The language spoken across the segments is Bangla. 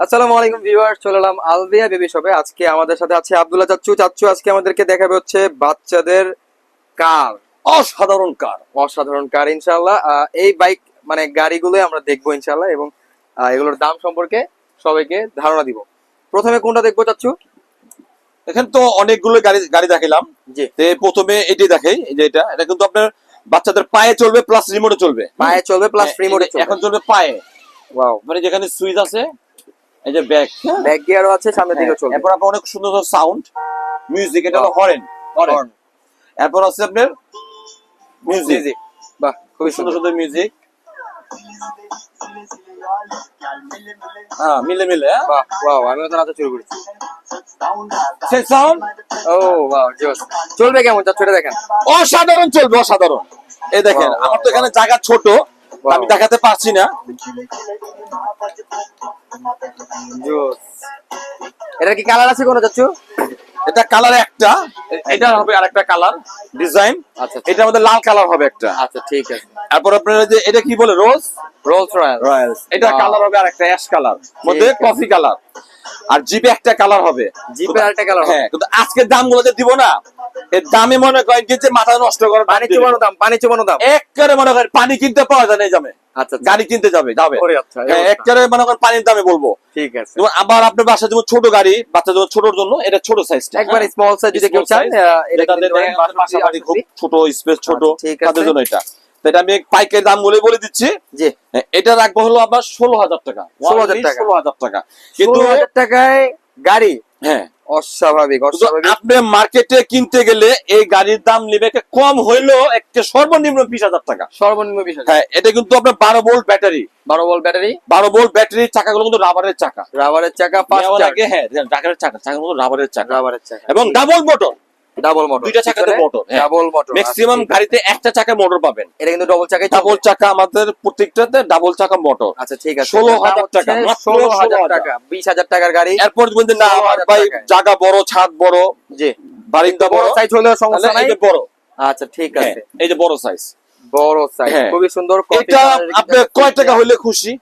আসসালামু আলাইকুম ভিউয়ার চলে এলাম আলবিয়া বেবি শপে। আজকে আমাদের সাথে আছে আব্দুল্লাহ চাচ্চু। চাচ্চু আজকে আমাদেরকে দেখাবে হচ্ছে বাচ্চাদের কার অসাধারণ কার অসাধারণ কার ইনশাআল্লাহ। আহ, এই বাইক মানে গাড়িগুলো আমরা দেখব ইনশাআল্লাহ এবং এগুলোর দাম সম্পর্কে সবাইকে ধারণা দিব। প্রথমে কোনটা দেখব চাচ্চু? এখানে তো অনেকগুলো গাড়ি গাড়ি দেখাইলাম। জি। তে প্রথমে এটি দেখাই এই যে এটা এটা কিন্তু আপনার বাচ্চাদের পায়ে চলবে প্লাস রিমোটে চলবে। পায়ে চলবে প্লাস হ্যাঁ, রিমোটে এখন চলবে পায়ে। ওয়াও মানে যেখানে সুইচ আছে এই যে ব্যাগ ব্যাক গিয়ারও আছে সামনের দিকে চলবে। এরপর আপনার অনেক সুন্দর সাউন্ড মিউজিক এটা হলো হরেন হরেন এরপর আছে আপনার মিউজিক বাহ খুবই সুন্দর সুন্দর। সুন্দর মিউজিক হ্যাঁ মিলে মিলে হ্যাঁ? বাহ ওয়াও আমিও তো নাচা শুরু করেছি। সেই সাউন্ড ও ওয়াও জোস চলবে কেমন? চাচ্ছু এটা দেখেন। অসাধারণ চলবে অসাধারণ। এই দেখেন আমার তো এখানে জায়গা ছোট। আমি দেখাতে পারছি না। এটা কি কালার আছে কোনো চাচ্ছু এটা কালার একটা। এটা হবে আরেকটা কালার ডিজাইন আচ্ছা এটা আমাদের লাল কালার হবে একটা। আচ্ছা ঠিক আছে। তারপর আপনার যে এটা কি বলে রোজ রোজ রয়্যাল রয়্যালস এটা কালার হবে আরেকটা অ্যাশ কালার মধ্যে কফি কালার আর জিপে একটা কালার হবে। জিপে আরেকটা কালার হ্যাঁ কিন্তু আজকের দামগুলো যে দিব না এর দামে মনে করেন কি যে মাথা নষ্ট করে পানি চুবানো দাম পানি চুবানো দাম। একবারে মনে করেন পানি কিনতে পাওয়া যায় না আচ্ছা আচ্ছা। গাড়ি কিনতে যাবে আচ্ছা, হ্যাঁ অবস্থা। একবারে মনে করেন পানির দামে বলব। ঠিক আছে। যেমন আবার আপনার বাসা যেমন ছোট গাড়ি বাচ্চা যেমন ছোটর জন্য এটা ছোট সাইজটা একবারে স্মল সাইজ যদি কেউ চান এটা খুব ছোট স্পেস ছোট। তাদের জন্য এটা। এটা আমি পাইকের দাম বলে বলে দিচ্ছি। জি। এটা রাখব হলো আবার ষোলো হাজার টাকা। 16,000 টাকা। ষোলো হাজার টাকা। কিন্তু হাজার টাকায় গাড়ি? হ্যাঁ। অস্বাভাবিক অস্বাভাবিক। আপনি মার্কেটে কিনতে গেলে এই গাড়ির দাম নেবে কম হইলেও একটা সর্বনিম্ন বিশ হাজার টাকা। সর্বনিম্ন বিষয় হ্যাঁ এটা কিন্তু আপনার বারো ভোল্ট ব্যাটারি। বারো বল ব্যাটারি? বারো ভোল্ট ব্যাটারির চাকাগুলো কিন্তু রাবারের চাকা। রাবারের চাকা আগে হ্যাঁ রাবারের চাকা চাকাগুলো রাবারের চাকা। রাবারের চাকা। এবং ডাবল মোটর ডাবল মোটর দুইটা চাকাতে মোটর। ডাবল মোটর ম্যাক্সিমাম গাড়িতে একটা চাকা মোটর পাবেন। এটা কিন্তু ডবল চাকাই ডাবল চাকা আমাদের প্রত্যেকটাতে ডাবল চাকা মোটর আচ্ছা ঠিক আছে। 16,000 টাকা, মাত্র ষোলো হাজার 16,000 টাকা বিশ হাজার টাকার গাড়ি। এরপর বলতে না আমার ভাই জায়গা বড় ছাদ বড় জি। বারিন্দা বড় সাইজ হলেও সমস্যা নাই। যে বড়। আচ্ছা ঠিক হ্যাঁ, আছে। এই যে বড় সাইজ বড় সাইজ হ্যাঁ। খুবই সুন্দর এটা আপনি কয় টাকা হইলে খুশি?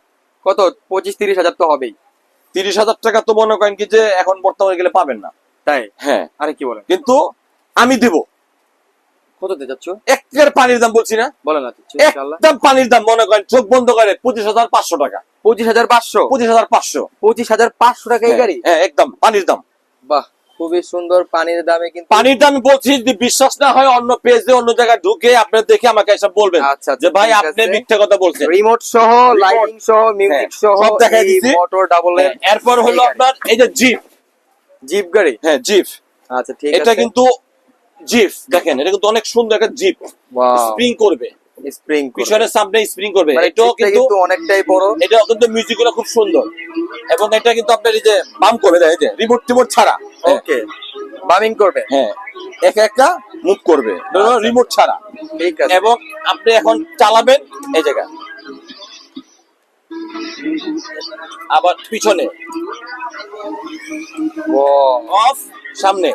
কত? পঁচিশ তিরিশ হাজার তো হবেই। তিরিশ হাজার টাকা তো মনে করেন কি যে এখন বর্তমানে গেলে পাবেন না। তাই? হ্যাঁ। আরে কি বলেন? কিন্তু আমি দিব। কত যাচ্ছ? একের পানির দাম বলছি না। বলেন না একদম পানির দাম মনে করেন চোখ বন্ধ করে পঁচিশ হাজার পাঁচশো টাকা। পঁচিশ হাজার পাঁচশো? পঁচিশ হাজার পাঁচশো। পঁচিশ হাজার পাঁচশো টাকা এই গাড়ি? হ্যাঁ একদম পানির দাম। বাহ খুবই সুন্দর পানির দামে কিন্তু পানির দাম বলছি যদি বিশ্বাস না হয় অন্য পেজে অন্য জায়গায় ঢুকে আপনার দেখে আমাকে এসব বলবেন। আচ্ছা, আচ্ছা, যে ভাই আপনি মিথ্যা কথা বলছেন। রিমোট সহ। লাইটিং সহ মিউজিক হ্যাঁ, সহ সব দেখাই দিছি। মোটর ডাবল হ্যাঁ, এরপর হলো আপনার এই যে জিপ জিপ গাড়ি? হ্যাঁ জিপ আচ্ছা ঠিক এটা কিন্তু জিপ দেখেন এটা কিন্তু অনেক সুন্দর একটা জিপ। স্প্রিং করবে। স্প্রিং পিছনের সামনে স্প্রিং করবে। মানে এটাও কিন্তু অনেকটাই বড়। এটা কিন্তু মিউজিকগুলো খুব সুন্দর। এবং এটা কিন্তু আপনার এই যে বাম করবে এই যে রিমোট টিমোট ছাড়া। হ্যাঁ, ওকে বামিং করবে। হ্যাঁ। একা একটা মুভ করবে। আচ্ছা। রিমোট ছাড়া। ঠিক আছে। এবং আপনি এখন চালাবেন এই জায়গা আবার পিছনে। অফ সামনে।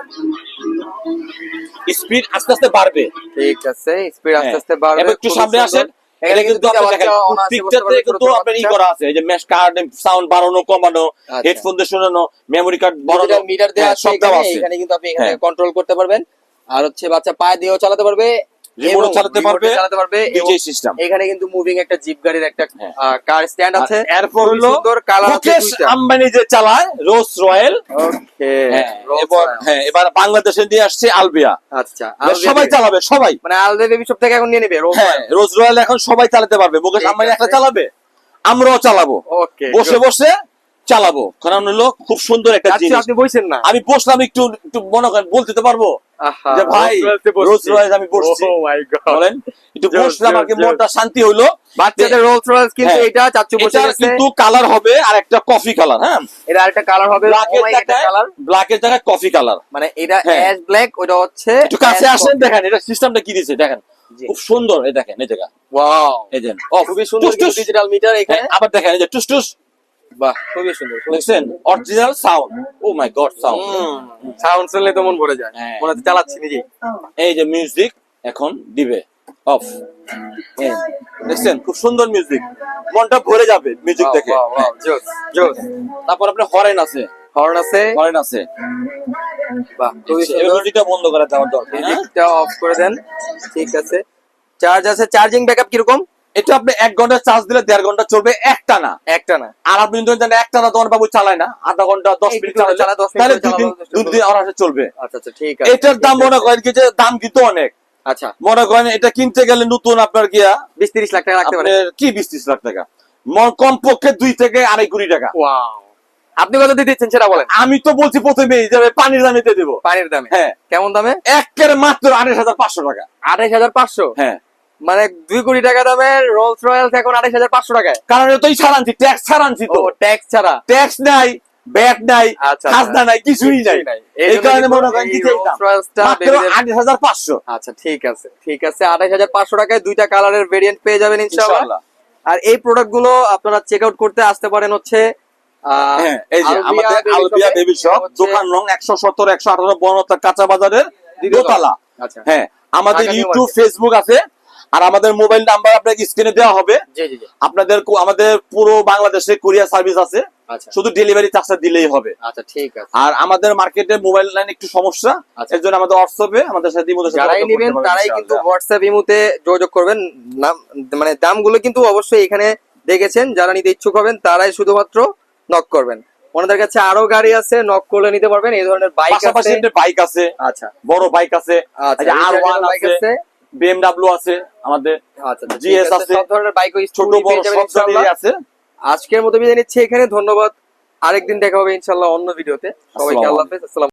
স্পিড আস্তে আস্তে বাড়বে। ঠিক আছে স্পিড আস্তে হ্যাঁ। আস্তে বাড়বে একটু সামনে আসেন এটা কিন্তু কিন্তু দুইটা আপনি দেখেন বাচ্চা অনায়াসে বসতে প্রত্যেকটাতে কিন্তু আপনার ই করা আছে যে মেশ কার্ড সাউন্ড বাড়ানো কমানো আচ্ছা। হেডফোন দিয়ে শোনানো মেমোরি কার্ড বড় মিটার দেওয়া সব দেওয়া আছে। এখানে কিন্তু আপনি এখানে হ্যাঁ। কন্ট্রোল করতে পারবেন। আর হচ্ছে বাচ্চা পায়ে দিয়েও চালাতে পারবে। রিমোট চালাতে পারবে চালাতে পারবে ডিজে সিস্টেম এখানে কিন্তু মুভিং একটা জিপ গাড়ির একটা। কার স্ট্যান্ড আছে। এরপর হলো সুন্দর কালার মুকেশ আম্বানি যে চালায় রয়্যাল ওকে এবার হ্যাঁ এবার বাংলাদেশে দিয়ে আসছে আলবিয়া আচ্ছা সবাই চালাবে সবাই। মানে আলদে বেবি শপ থেকে এখন নিয়ে নেবে রোজ রয়্যাল এখন সবাই চালাতে পারবে। মুকেশ আম্বানি একটা চালাবে? আমরাও চালাবো। ওকে বসে বসে চালাবো। কারণ হলো খুব সুন্দর একটা আচ্ছা জিনিস। আপনি বলছেন না? আমি বসলাম একটু একটু মনে করেন বলতে তো পারব যে ভাই, রোলস রয়েলস আমি বসছি। Oh. বলেন একটু বসলাম আর কি মনটা শান্তি হইল। বাচ্চাদের রোলস রয়েলস কিন্তু হ্যাঁ। এটা চাচ্চু বসে গেছে। কিন্তু কালার হবে আর একটা কফি কালার হ্যাঁ? এটা আরেকটা কালার হবে। ব্ল্যাকের Oh জায়গায় কালার ব্ল্যাকের জায়গায় কফি কালার মানে এটা। অ্যাশ ব্ল্যাক ওটা হচ্ছে একটু কাছে আসেন দেখেন এটা সিস্টেমটা কি দিয়েছে দেখেন। খুব সুন্দর এই দেখেন এই জায়গা। ওয়াও এই ও খুবই সুন্দর। ডিজিটাল মিটার এখানে। হ্যাঁ, আবার দেখেন এই যে টুস টুস। বাহ খুবই সুন্দর দেখছেন? Original sound oh my god sound sound শুনলে তো মন ভরে যায়। হ্যাঁ। মনে হচ্ছে চালাচ্ছি নিজেই। এই যে মিউজিক এখন দিবে। অফ দেখছেন? খুব সুন্দর মিউজিক মনটা ভরে যাবে মিউজিক দেখে। তারপর আপনার হরেন আছে। হর্ন আছে? হরেন আছে। বাহ মিউজিকটা বন্ধ করে দরকার হ্যাঁ? মিউজিকটা অফ করে দেন। ঠিক আছে। চার্জ আছে চার্জিং ব্যাকআপ কীরকম? এটা আপনি এক ঘণ্টা চার্জ দিলে দেড় ঘণ্টা চলবে একটা না। একটা না। আর আপনি যদি একটা না বাবু চালায় না। আধা ঘণ্টা দশ মিনিট মিনিট তাহলে দুদিন দুদিন আড়াইশো চলবে। আচ্ছা আচ্ছা ঠিক আছে। এটার দাম মনে করেন কি যে দাম কিন্তু অনেক। আচ্ছা। মনে করেন এটা কিনতে গেলে নতুন আপনার গিয়া বিশ তিরিশ লাখ টাকা পারেন আপনার কি বিশ ত্রিশ লাখ টাকা? মন কমপক্ষে দুই থেকে আড়াই কোটি টাকা। আপনি কত দিয়ে দিচ্ছেন সেটা বলেন। আমি তো বলছি প্রথমেই যে পানির দামে দিয়ে দেবো। পানির দামে। হ্যাঁ। কেমন দামে? একের মাত্র আড়াই হাজার পাঁচশো টাকা। আঠাইশ হাজার পাঁচশো? হ্যাঁ। মানে দুই কোটি টাকা দামের রোলস রয়েলস এখন আঠাইশ হাজার পাঁচশো টাকায়। কারণ এটা তো ছাড়ানছি ট্যাক্স ছাড়ানছি তো। ট্যাক্স ছাড়া। ট্যাক্স নাই ব্যাট নাই আচ্ছা, খাজনা নাই কিছুই নাই। এই কারণে মনে করেন কি আঠাশ হাজার পাঁচশো। আচ্ছা ঠিক আছে ঠিক আছে। আঠাইশ হাজার পাঁচশো টাকায় দুইটা কালারের ভেরিয়েন্ট পেয়ে যাবেন ইনশাআল্লাহ। আর এই প্রোডাক্টগুলো আপনারা চেক আউট করতে আসতে পারেন হচ্ছে হ্যাঁ এই যে আমাদের আলবিয়া বেবি শপ দোকান রং একশো সত্তর একশো আঠারো বনতা কাঁচা বাজারের। দোতলা। আচ্ছা। হ্যাঁ আমাদের ইউটিউব ফেসবুক আছে। আর আমাদের মোবাইল নাম্বার আপনাকে স্ক্রিনে দেওয়া হবে। আপনাদের আমাদের পুরো বাংলাদেশে কুরিয়ার সার্ভিস আছে। আচ্ছা। শুধু ডেলিভারি চার্জটা দিলেই হবে। আচ্ছা ঠিক আছে। আর আমাদের মার্কেটে মোবাইল লাইন একটু সমস্যা। আচ্ছা। এর জন্য আমাদের হোয়াটসঅ্যাপে আমাদের সাথে ইমোতে যারাই নেবেন তারাই কিন্তু হোয়াটসঅ্যাপ ইমুতে যোগাযোগ করবেন। নাম মানে দামগুলো কিন্তু অবশ্যই এখানে দেখেছেন। যারা নিতে ইচ্ছুক হবেন তারাই শুধুমাত্র নক করবেন। ওনাদের কাছে আরও গাড়ি আছে নক করলে নিতে পারবেন। এই ধরনের বাইক আছে। বাইক আছে আচ্ছা। বড় বাইক আছে আচ্ছা আর ওয়ান আছে। বিএমডব্লিউ আছে আমাদের আচ্ছা আচ্ছা, আছে, সব ধরনের বাইক ছোট বড় সব ধরনের আছে। আজকের মতো বিদায় নিচ্ছি এখানে ধন্যবাদ। আরেকদিন দেখা হবে ইনশাল্লাহ অন্য ভিডিওতে। সবাইকে আল্লাহ হাফেজ আসসালাম